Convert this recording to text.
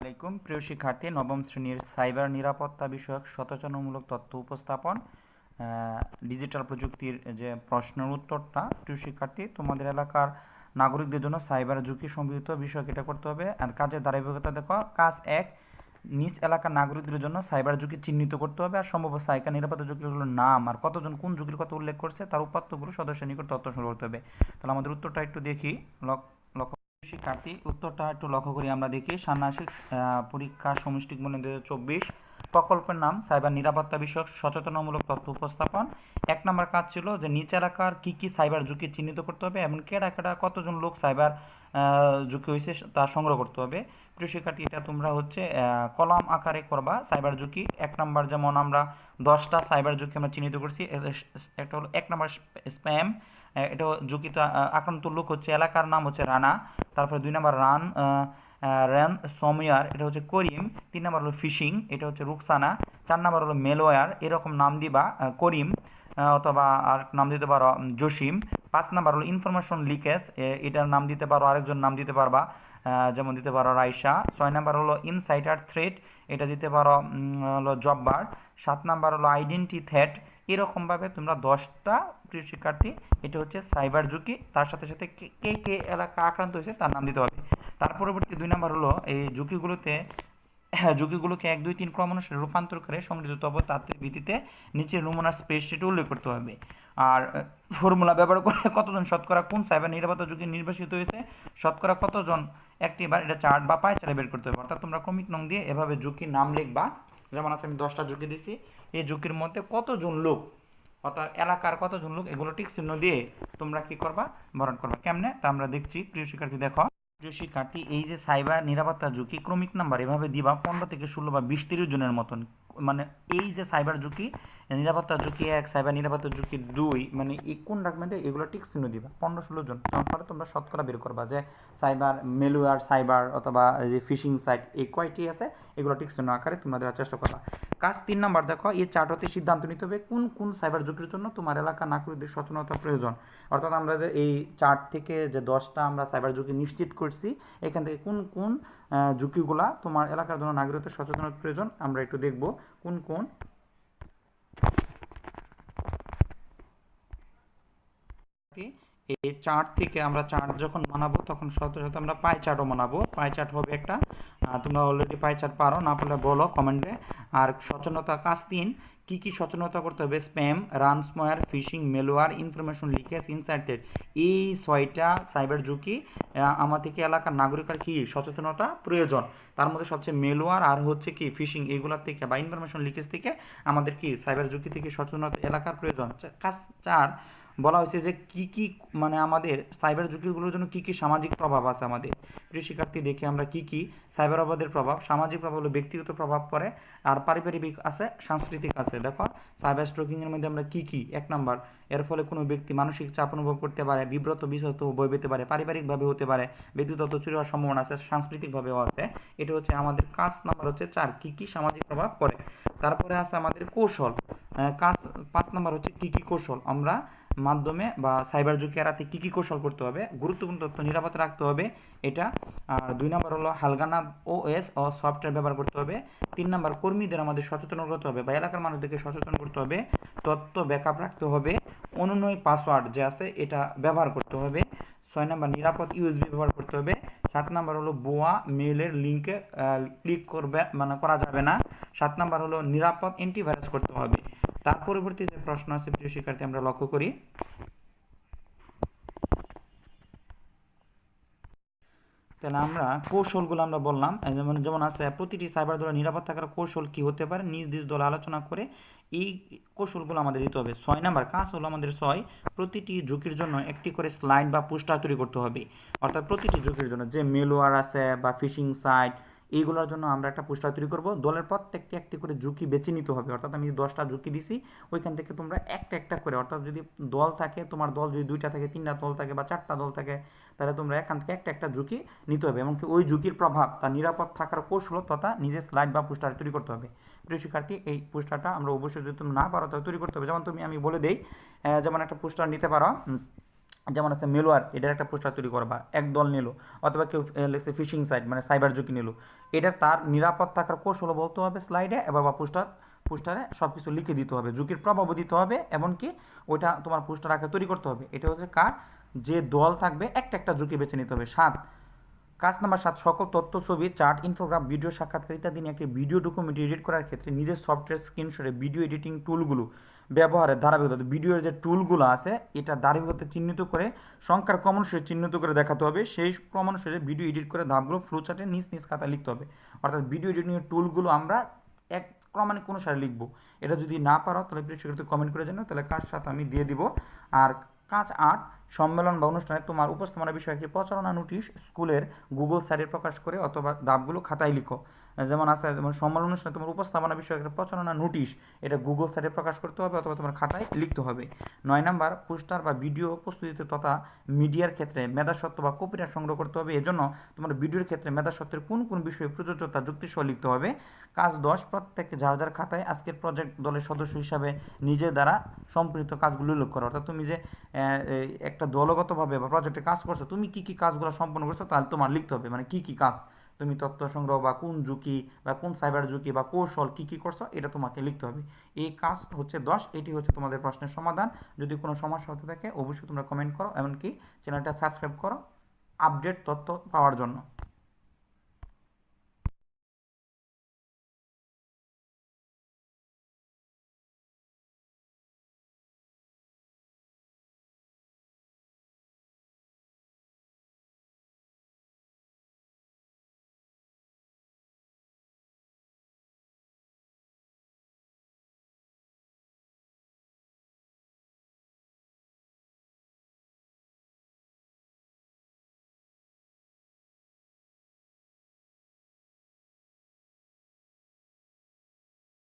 আলাইকুম। প্রিয় শিক্ষার্থী, নবম শ্রেণির সাইবার নিরাপত্তা বিষয়ক সচেতনমূলক তথ্য উপস্থাপন ডিজিটাল প্রযুক্তির যে প্রশ্নের উত্তরটা, প্রিয় শিক্ষার্থী, তোমাদের এলাকার নাগরিকদের জন্য সাইবার ঝুঁকি সম্পর্কিত বিষয় এটা করতে হবে। আর কাজের ধারাবাহিকতা দেখো, কাজ এক, নিজ এলাকার নাগরিকদের জন্য সাইবার ঝুঁকি চিহ্নিত করতে হবে। আর সম্ভব সাইবার নিরাপত্তা ঝুঁকিগুলোর নাম আর কতজন কোন ঝুঁকির কথা উল্লেখ করছে, তার উপাত্তগুলো সদস্যের নিকট তথ্য সংগ্রহ করতে হবে। তাহলে আমাদের উত্তরটা একটু দেখি, লক- লক্ষ্য শিক্ষার্থী উত্তরটা একটু লক্ষ্য করি আমরা দেখি। ষান্মাসিক পরীক্ষা সমষ্টিক মনে দু চব্বিশ। প্রকল্পের নাম সাইবার নিরাপত্তা বিষয়ক সচেতনমূলক তথ্য উপস্থাপন। এক নম্বর কাজ ছিল যে নিচ এলাকার কি কি সাইবার ঝুঁকি চিহ্নিত করতে হবে এবং কেডা কেডা কতজন লোক সাইবার ঝুঁকি হয়েছে তা সংগ্রহ করতে হবে। প্রিয় শিক্ষার্থী এটা তোমরা হচ্ছে কলাম আকারে করবা সাইবার ঝুঁকি। এক নম্বর যেমন আমরা দশটা সাইবার ঝুঁকি আমরা চিহ্নিত করছি একটা হলো এক নম্বর স্প্যাম এটা আহ, আক্রান্ত লোক হচ্ছে এলাকার নাম হচ্ছে রানা তারপরে দুই নম্বর রান র্যান সমিয়ার এটা হচ্ছে করিম। তিন নাম্বার হলো ফিশিং, এটা হচ্ছে রুকসানা। চার নাম্বার হলো মেলোয়ার এরকম নাম দিবা করিম অথবা আর নাম দিতে পারো জসিম। পাঁচ নাম্বার হলো ইনফরমেশন লিকেজ এটার নাম দিতে পারো, আরেকজন নাম দিতে পারবা। যেমন দিতে পারো রাইসা। ছয় নম্বর হলো ইনসাইটার থ্রেট এটা দিতে পারো হলো জব্বার। সাত নাম্বার হলো আইডেন্টি থ্রেট এরকমভাবে তোমরা দশটা প্রিয় শিক্ষার্থী, এটা হচ্ছে সাইবার ঝুঁকি, তার সাথে সাথে কে- কে এলাকা আক্রান্ত হয়েছে তার নাম দিতে হবে। তার পরবর্তী দুই নম্বর হলো এই ঝুঁকিগুলোতে হ্যাঁ ঝুঁকিগুলোকে এক, দুই, তিন ক্রম অনুসারে রূপান্তর করে সংগঠিত তথ্যের ভিত্তিতে নিচের নমুনার স্প্রেডশিটে উল্লেখ করতে হবে। আর ফর্মুলা ব্যবহার করে কতজন শতকরা কোন সাইবার নিরাপত্তা ঝুঁকি নির্বাচিত হয়েছে? শতকরা কতজন একটি বার এটা চার্ট বা পায় চারে বের করতে হবে। অর্থাৎ তোমরা ক্রমিক নং দিয়ে এভাবে ঝুঁকির নাম লিখবা। যেমন আছে, আমি দশটা ঝুঁকি দিছি। এই ঝুঁকির মধ্যে কতজন লোক, অর্থাৎ এলাকার কতজন লোক, এগুলো টিক চিহ্ন দিয়ে তোমরা কি করবা? বরণ করবা। কেমনে? তা আমরা দেখছি। প্রিয় শিক্ষার্থী, দেখো। প্রিয় শিক্ষার্থী, এই যে সাইবার নিরাপত্তা ঝুঁকি ক্রমিক নাম্বার এভাবে দিবা, পনেরো থেকে ষোলো বা বিশ, তিরিশ জনের মতন। মানে এই যে সাইবার ঝুঁকি নিরাপত্তা ঝুঁকি এক, সাইবার নিরাপত্তা ঝুঁকি দুই মানে কোন ডাকমেন্টে এগুলো টিক চিহ্ন দিবা। পনেরো ষোলো জন। তারপরে তোমরা শতকরা বের করবা যে সাইবার মেলুয়ার সাইবার অথবা যে ফিশিং সাইট এই কয়টি আছে, এগুলো টিক চিহ্ন আকারে তোমরা দেওয়ার চেষ্টা করবা। কাজ তিন নাম্বার, দেখো, এই চার্ট হতে সিদ্ধান্ত নিতে হবে কোন কোন সাইবার ঝুঁকির জন্য তোমার এলাকা নাগরিকদের সচেতনতা প্রয়োজন। অর্থাৎ আমরা যে এই চার্ট থেকে যে দশটা আমরা সাইবার ঝুঁকি নিশ্চিত করছি, এখান থেকে কোন কোন ঝুঁকিগুলা তোমার এলাকার জন্য নাগরিকদের সচেতনতা প্রয়োজন, আমরা একটু দেখব কোন কোন এই চার্ট থেকে আমরা চার্ট যখন বানাবো তখন সাথে সাথে আমরা পাই চার্টও বানাবো পাই চার্ট হবে একটা। তোমরা অলরেডি পাই চার্ট পারো না পারলে বলো কমেন্টে আর সচেতনতা কাজ তিন কি কি সচেতনতা করতে হবে? Spam ransomware phishing malware information leakage ইনসাইটেড এই ছয়টা সাইবার ঝুঁকি আহ, আমাদেরকে এলাকার নাগরিকের কি সচেতনতা প্রয়োজন? তার মধ্যে সবচেয়ে মেলোয়ার আর হচ্ছে কি ফিশিং এগুলোর থেকে বা ইনফরমেশন লিকেজ থেকে আমাদের কি সাইবার ঝুঁকি থেকে সচেতনতা এলাকার প্রয়োজন? চার বলা হয়েছে যে কি কি মানে আমাদের সাইবার ঝুঁকিগুলোর জন্য কি কি সামাজিক প্রভাব আছে আমাদের। প্রিয় শিক্ষার্থী, দেখে আমরা কি কি সাইবার অপরাধের প্রভাব, সামাজিক প্রভাব হলো ব্যক্তিগত প্রভাব পড়ে আর পারিবারিক আছে, সাংস্কৃতিক আছে। দেখো সাইবার স্ট্রোকিং এর মধ্যে আমরা কি কি? এক নাম্বার, এর ফলে কোনো ব্যক্তি মানসিক চাপ অনুভব করতে পারে, বিব্রত, বিশ্বস্ত বই পেতে পারে, পারিবারিকভাবে হতে পারে, ব্যক্তিগত চুরি হওয়ার সম্ভাবনা আছে, সাংস্কৃতিকভাবেও আছে। এটা হচ্ছে আমাদের কাজ নাম্বার হচ্ছে চার, কি কি সামাজিক প্রভাব পড়ে। তারপরে আছে আমাদের কৌশল কাজ, পাঁচ নাম্বার হচ্ছে কি কি কৌশল? আমরা মাধ্যমে বা সাইবার ঝুঁকি এড়াতে কী কী কৌশল করতে হবে? গুরুত্বপূর্ণ তথ্য নিরাপদ রাখতে হবে। এটা, আর দুই নম্বর হলো হালগানা ওএস ও সফটওয়্যার ব্যবহার করতে হবে। তিন নম্বর, কর্মীদের আমাদের সচেতন করতে হবে বা এলাকার মানুষদেরকে সচেতন করতে হবে। তথ্য ব্যাকআপ রাখতে হবে। অনুনয় পাসওয়ার্ড যে আছে, এটা ব্যবহার করতে হবে। ছয় নম্বর, নিরাপদ ইউএসবি ব্যবহার করতে হবে। সাত নম্বর হলো বোয়া মেলের লিঙ্কে ক্লিক করবে মানে করা যাবে না। সাত নম্বর হলো নিরাপদ অ্যান্টিভাইরাস করতে হবে। তার পরবর্তী যে প্রশ্ন আছে প্রিয় শিক্ষার্থী, আমরা লক্ষ্য করি। তাহলে আমরা কৌশলগুলো আমরা বললাম যেমন যেমন আছে, প্রতিটি সাইবার দলের নিরাপদ থাকার কৌশল কি হতে পারে? নিজ নিজ দল আলোচনা করে এই কৌশলগুলো আমাদের দিতে হবে। ছয় নাম্বার, কাজ হলো আমাদের ছয়, প্রতিটি ঝুঁকির জন্য একটি করে স্লাইড বা পোস্টার তৈরি করতে হবে। অর্থাৎ প্রতিটি ঝুঁকির জন্য, যে মেলোয়ার আছে বা ফিশিং সাইট এইগুলোর জন্য আমরা একটা পোস্টার তৈরি করব। দলের প্রত্যেকটি একটি করে ঝুঁকি বেছে নিতে হবে। অর্থাৎ আমি যদি দশটা ঝুঁকি দিছি, ওইখান থেকে তোমরা একটা একটা করে। অর্থাৎ যদি দল থাকে, তোমার দল যদি দুইটা থাকে, তিনটা দল থাকে বা চারটা দল থাকে, তাহলে তোমরা এখান থেকে একটা একটা ঝুঁকি নিতে হবে। এমনকি ওই ঝুঁকির প্রভাব তার নিরাপদ থাকার কৌশল তথা নিজের স্লাইড বা পোস্টার তৈরি করতে হবে। প্রিয় শিক্ষার্থী, এই পোস্টারটা আমরা অবশ্যই যদি তুমি না পারো, তাহলে তৈরি করতে হবে। যেমন তুমি আমি বলে দেই যেমন একটা পোস্টার নিতে পারো যেমন আছে মেলোয়ার এটার একটা পোস্টার তৈরি করবা একদল নিল, অথবা কেউ লেগছে ফিশিং সাইট মানে সাইবার ঝুঁকি নিল এটা তার নিরাপদ থাকার কৌশল বলতে হবে স্লাইডে এবার বা পোস্টার পোস্টারে সব কিছু লিখে দিতে হবে, ঝুঁকির প্রভাবও দিতে হবে, এমনকি ওইটা তোমার পোস্টার আগে তৈরি করতে হবে, এটা হচ্ছে কার? যে দল থাকবে, একটা একটা ঝুঁকি বেছে নিতে হবে, সাত, কাজ নাম্বার সাত, সকল তথ্য, ছবি চার্ট ইনফোগ্রাফ ভিডিও সাক্ষাৎকার ইত্যাদি নিয়ে একটি ভিডিও ডকুমেন্ট এডিট করার ক্ষেত্রে নিজের সফটওয়্যার স্ক্রিনশটে ভিডিও এডিটিং টুলগুলো ব্যবহারের ধারাবাহিকতা, ভিডিওর যে টুলগুলো আছে, এটা ধারাবাহিকতা চিহ্নিত করে, সংখ্যার ক্রমানুসারে চিহ্নিত করে দেখাতে হবে। সেই ক্রমানুসারে ভিডিও এডিট করে ধাপগুলো ফ্লো চার্টে নিজ নিজ খাতায় লিখতে হবে। অর্থাৎ ভিডিও এডিটিংয়ের টুলগুলো আমরা এক ক্রমাণিক অনুসারে লিখব। এটা যদি না পারো, তাহলে প্লিজ কমেন্ট করে জানো তাহলে কাজ সাথে আমি দিয়ে দিব। আর কাজ আট, সম্মেলন বা অনুষ্ঠানে তোমার উপস্থাপনা বিষয়ে একটি প্রচারণা নোটিশ স্কুলের গুগল সাইটে প্রকাশ করে অথবা ধাপগুলো খাতায় লিখো। যেমন আছে, যেমন সম্মান অনুষ্ঠানে তোমার উপস্থাপনা বিষয়ে একটা প্রচারণা নোটিশ এটা গুগল সাইটে প্রকাশ করতে হবে অথবা তোমার খাতায় লিখতে হবে। নয় নাম্বার, পোস্টার বা ভিডিও প্রস্তুতিতে তথা মিডিয়ার ক্ষেত্রে মেধাসত্ত্ব বা কপিরাইট সংগ্রহ করতে হবে। এজন্য তোমার ভিডিওর ক্ষেত্রে মেধাসত্ত্বের কোন কোন বিষয়ে প্রযোজ্যতা যুক্তিসহ লিখতে হবে। কাজ দশ, প্রত্যেক যার যার খাতায় আজকের প্রজেক্ট দলের সদস্য হিসাবে নিজের দ্বারা সম্পৃক্ত কাজগুলো উল্লেখ করো। অর্থাৎ তুমি যে একটা দলগতভাবে বা প্রজেক্টে কাজ করছ, তুমি কি কি কাজগুলো সম্পন্ন করছ তাহলে তোমার লিখতে হবে। মানে কি কি কাজ? তুমি তথ্য সংগ্রহ বা কোন ঝুঁকি বা কোন সাইবার ঝুঁকি বা কৌশল কী কী করছ, এটা তোমাকে লিখতে হবে। এই কাজ হচ্ছে দশ, এটি হচ্ছে তোমাদের প্রশ্নের সমাধান। যদি কোনো সমস্যা হতে থাকে, অবশ্যই তোমরা কমেন্ট করো, এমনকি চ্যানেলটা সাবস্ক্রাইব করো আপডেট তথ্য পাওয়ার জন্য।